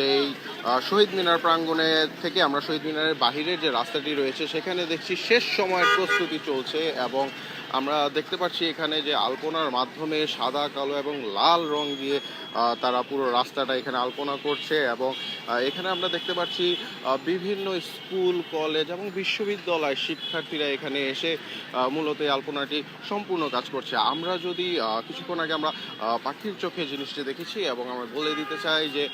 সেই শহীদ মিনার প্রাঙ্গণে থেকে আমরা শহীদ মিনারের বাহিরের যে রাস্তাটি রয়েছে, সেখানে দেখছি শেষ সময়ের প্রস্তুতি চলছে এবং আমরা দেখতে পাচ্ছি এখানে যে আলপনার মাধ্যমে সাদা, কালো এবং লাল রং দিয়ে তারা পুরো রাস্তাটা এখানে আলপনা করছে এবং এখানে আমরা দেখতে পাচ্ছি বিভিন্ন স্কুল, কলেজ এবং বিশ্ববিদ্যালয় শিক্ষার্থীরা এখানে এসে মূলত এই আলপনাটি সম্পূর্ণ কাজ করছে। আমরা যদি কিছুক্ষণ আগে আমরা পাখির চোখে জিনিসটি দেখেছি এবং আমরা বলে দিতে চাই যে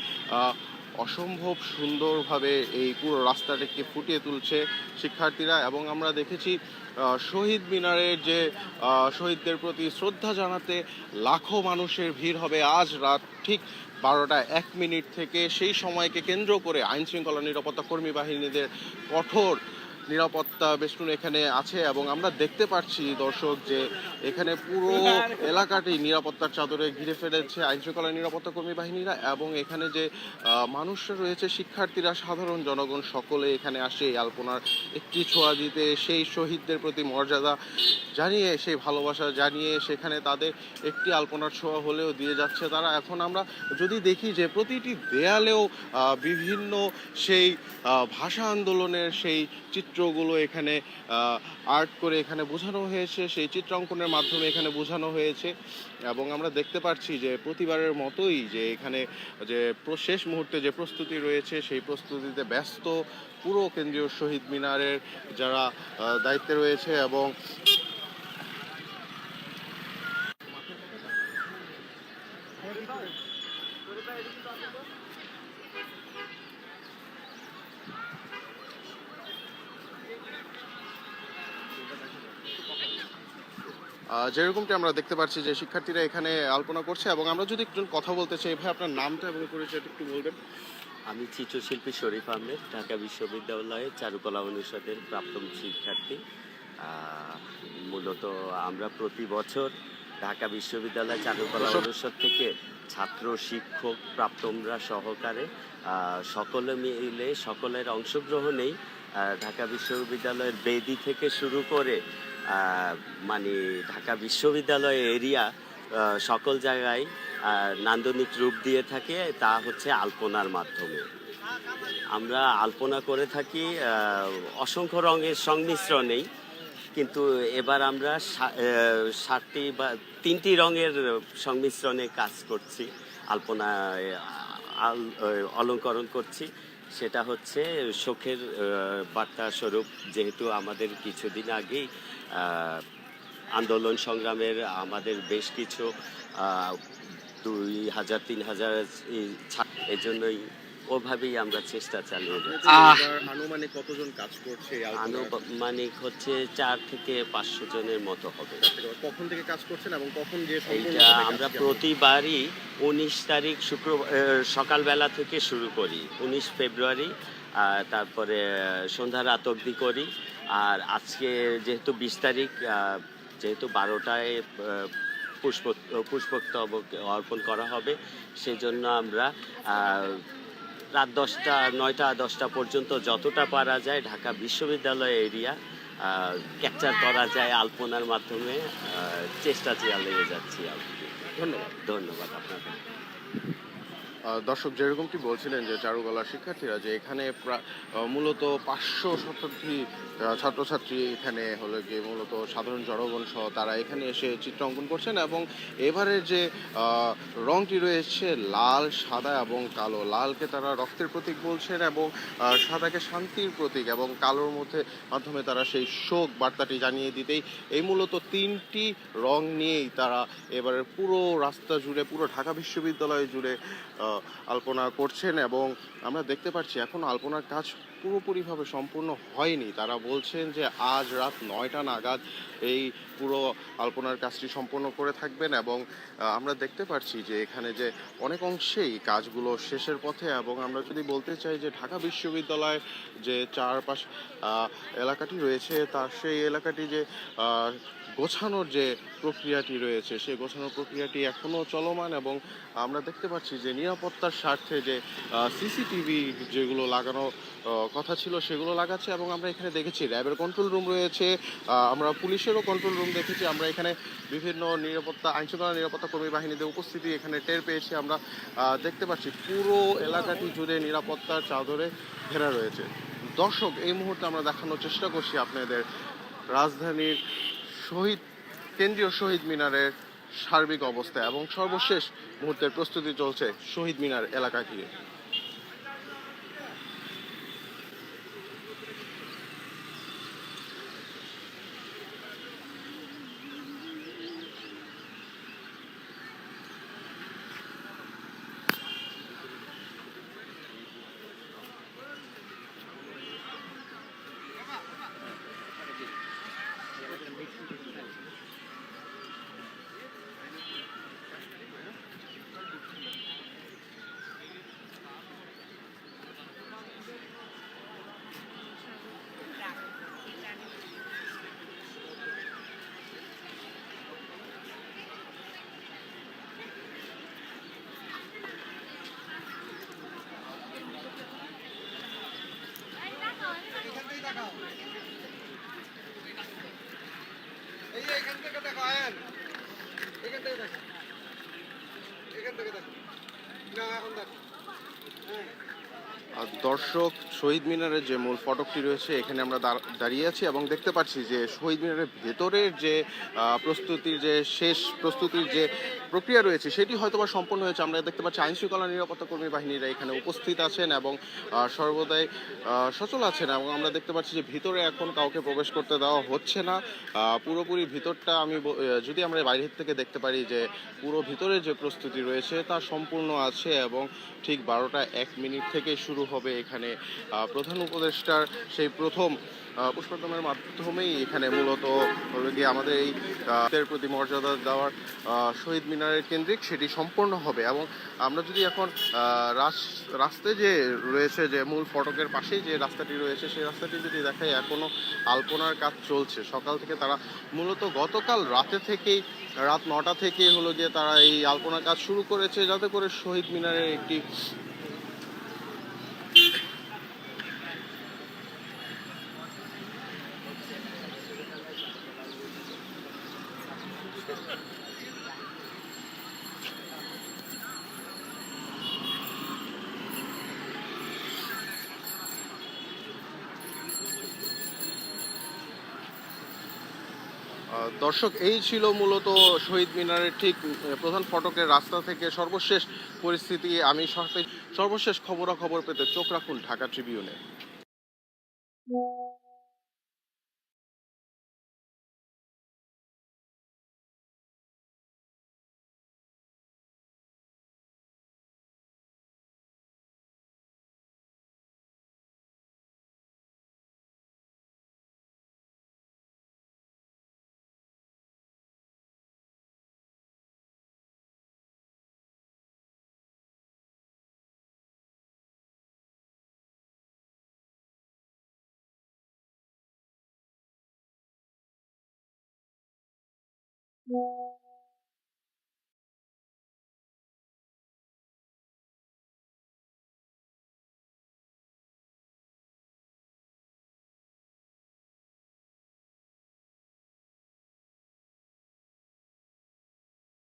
অসম্ভব সুন্দরভাবে এই পুরো রাস্তাটিকে ফুটিয়ে তুলছে শিক্ষার্থীরা এবং আমরা দেখেছি শহীদ মিনারের যে শহীদদের প্রতি শ্রদ্ধা জানাতে লাখো মানুষের ভিড় হবে আজ রাত ঠিক বারোটা এক মিনিট থেকে। সেই সময়কে কেন্দ্র করে আইনশৃঙ্খলা নিরাপত্তা কর্মী বাহিনীদের কঠোর নিরাপত্তা বেষ্টন এখানে আছে এবং আমরা দেখতে পাচ্ছি দর্শক যে এখানে পুরো এলাকাটি নিরাপত্তার চাদরে ঘিরে ফেলেছে আইন শৃঙ্খলা নিরাপত্তা কর্মী বাহিনীরা এবং এখানে যে মানুষরা রয়েছে, শিক্ষার্থীরা, সাধারণ জনগণ সকলে এখানে আসে এই আলপনার একটি ছোঁয়া দিতে। সেই শহীদদের প্রতি মর্যাদা জানিয়ে, সেই ভালোবাসা জানিয়ে সেখানে তাদের একটি আলপনার ছোঁয়া হলেও দিয়ে যাচ্ছে তারা। এখন আমরা যদি দেখি যে প্রতিটি দেয়ালেও বিভিন্ন সেই ভাষা আন্দোলনের সেই চিত্রগুলো এখানে আর্ট করে এখানে বোঝানো হয়েছে, সেই চিত্রাঙ্কনের মাধ্যমে এখানে বোঝানো হয়েছে। এবং আমরা দেখতে পাচ্ছি যে প্রতিবারের মতোই যে এখানে যে শেষ মুহূর্তে যে প্রস্তুতি রয়েছে, সেই প্রস্তুতিতে ব্যস্ত পুরো কেন্দ্রীয় শহীদ মিনারের যারা দায়িত্বে রয়েছে এবং যেরকমটি আমরা দেখতে পাচ্ছি যে শিক্ষার্থীরা এখানে আলপনা করছে এবং আমরা যদি একটু কথা বলতে চাই ভাই আপনার নামটা এবং পরিচয়টা একটু বলবেন। আমি চিত্রশিল্পী শরীফ আহমেদ ঢাকা বিশ্ববিদ্যালয়ে চারুকলা অনুষদের প্রাক্তন শিক্ষার্থী। মূলত আমরা প্রতি বছর ঢাকা বিশ্ববিদ্যালয় চারুকলা অনুষদ থেকে ছাত্র শিক্ষক প্রাপ্তমরা সহকারে সকলে মিলে সকলের অংশগ্রহণেই ঢাকা বিশ্ববিদ্যালয়ের বেদি থেকে শুরু করে মানে ঢাকা বিশ্ববিদ্যালয় এরিয়া সকল জায়গায় নান্দনিক রূপ দিয়ে থাকে, তা হচ্ছে আলপনার মাধ্যমে। আমরা আলপনা করে থাকি অসংখ্য রঙের সংমিশ্রণেই কিন্তু এবার আমরা সাতটি বা তিনটি রঙের সংমিশ্রণে কাজ করছি আলপনা অলঙ্করণ করছি। সেটা হচ্ছে শোকের বার্তা স্বরূপ। যেহেতু আমাদের কিছুদিন আগেই আন্দোলন সংগ্রামের আমাদের বেশ কিছু দুই হাজার, তিন হাজার, এই জন্যই ওভাবেই আমরা চেষ্টা চালিয়ে যাচ্ছি। আনুমানিক কতজন কাজ করছে আনুমানিক হচ্ছে চার থেকে পাঁচশো জনের মতো হবে। কখন থেকে কাজ করছেন এবং কখন সম্পূর্ণ এইটা আমরা প্রতিবারই উনিশ তারিখ শুক্রবার সকালবেলা থেকে শুরু করি। উনিশ ফেব্রুয়ারি আর তারপরে সন্ধ্যা রাত অবধি করি। আর আজকে যেহেতু বিশ তারিখ যেহেতু বারোটায় পুষ্প পুষ্পোত্তব অর্পণ করা হবে সেজন্য আমরা রাত দশটা নয়টা দশটা পর্যন্ত যতটা পারা যায় ঢাকা বিশ্ববিদ্যালয় এরিয়া ক্যাপচার করা যায় আলপনার মাধ্যমে চেষ্টা লেগে যাচ্ছি আর ধন্যবাদ। ধন্যবাদ আপনাকে। দর্শক যেরকমটি বলছিলেন যে চারুকলা শিক্ষার্থীরা যে এখানে মূলত পাঁচশো শতাব্দী ছাত্রছাত্রী এখানে হলো গিয়ে মূলত সাধারণ জনগণ সহ তারা এখানে এসে চিত্র অঙ্কন করছেন এবং এবারের যে রংটি রয়েছে লাল, সাদা এবং কালো। লালকে তারা রক্তের প্রতীক বলছেন এবং সাদাকে শান্তির প্রতীক এবং কালোর মধ্যে মাধ্যমে তারা সেই শোক বার্তাটি জানিয়ে দিতেই এই মূলত তিনটি রং নিয়েই তারা এবারের পুরো রাস্তা জুড়ে, পুরো ঢাকা বিশ্ববিদ্যালয় জুড়ে আলপনা করছেন এবং আমরা দেখতে পাচ্ছি এখন আলপনার কাজ পুরোপুরিভাবে সম্পূর্ণ হয়নি। তারা বলছেন যে আজ রাত নয়টা নাগাদ এই পুরো আলপনার কাজটি সম্পন্ন করে থাকবেন এবং আমরা দেখতে পাচ্ছি যে এখানে যে অনেক অংশেই কাজগুলো শেষের পথে এবং আমরা যদি বলতে চাই যে ঢাকা বিশ্ববিদ্যালয়ের যে চারপাশ এলাকাটি রয়েছে তার সেই এলাকাটি যে গোছানোর যে প্রক্রিয়াটি রয়েছে সেই গোছানোর প্রক্রিয়াটি এখনও চলমান এবং আমরা দেখতে পাচ্ছি যে নিরাপত্তার স্বার্থে যে সিসিটিভি যেগুলো লাগানো কথা ছিল সেগুলো লাগাচ্ছে এবং আমরা এখানে দেখেছি র্যাবের কন্ট্রোল রুম রয়েছে আমরা পুলিশেরও কন্ট্রোল রুম দেখেছি, আমরা এখানে বিভিন্ন নিরাপত্তা, আইনশৃঙ্খলা নিরাপত্তা কর্মী বাহিনীদের উপস্থিতি এখানে টের পেয়েছি, আমরা দেখতে পাচ্ছি পুরো এলাকাটি জুড়ে নিরাপত্তার চাদরে ঘেরা রয়েছে। দর্শক, এই মুহূর্তে আমরা দেখানোর চেষ্টা করছি আপনাদের রাজধানীর শহীদ, কেন্দ্রীয় শহীদ মিনারের সার্বিক অবস্থা এবং সর্বশেষ মুহূর্তের প্রস্তুতি চলছে শহীদ মিনার এলাকা ঘিরে আর দর্শক শহীদ মিনারের যে মূল ফটকটি রয়েছে, এখানে আমরা দাঁড়- দাঁড়িয়ে আছি এবং দেখতে পাচ্ছি যে শহীদ মিনারের ভেতরের যে প্রস্তুতির যে, শেষ প্রস্তুতির যে প্রক্রিয়া রয়েছে, সেটি হয়তোবা সম্পন্ন হয়েছে। আমরা দেখতে পাচ্ছি আইনশৃঙ্খলা নিরাপত্তা কর্মী বাহিনীরা এখানে উপস্থিত আছেন এবং সর্বদাই সচল আছেন এবং আমরা দেখতে পাচ্ছি যে ভিতরে এখন কাউকে প্রবেশ করতে দেওয়া হচ্ছে না। পুরোপুরি ভিতরটা আমি যদি আমরা বাইরের থেকে দেখতে পারি যে পুরো ভিতরে যে প্রস্তুতি রয়েছে, তা সম্পূর্ণ আছে এবং ঠিক বারোটা এক মিনিট থেকে শুরু হবে এখানে প্রধান উপদেষ্টার সেই প্রথম পুষ্পতমের মাধ্যমেই এখানে মূলত গিয়ে আমাদের এই প্রতি মর্যাদা দেওয়ার শহীদ মিনারের কেন্দ্রিক সেটি সম্পন্ন হবে এবং আমরা যদি এখন রাস্তায় যে রয়েছে যে মূল ফটকের পাশেই যে রাস্তাটি রয়েছে, সেই রাস্তাটি যদি দেখাই এখনও আলপনার কাজ চলছে। সকাল থেকে তারা মূলত গতকাল রাতে থেকেই, রাত নটা থেকে হলো গিয়ে তারা এই আলপনার কাজ শুরু করেছে, যাতে করে শহীদ মিনারের একটি দর্শক, এই ছিল মূলত শহীদ মিনারের ঠিক প্রধান ফটকের রাস্তা থেকে সর্বশেষ পরিস্থিতি। আমি সর্বশেষ খবরাখবর পেতে চোখ রাখুন ঢাকা ট্রিবিউনে।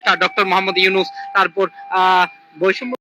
ডক্টর মোহাম্মদ ইউনুস তারপর আহ, বৈষম্য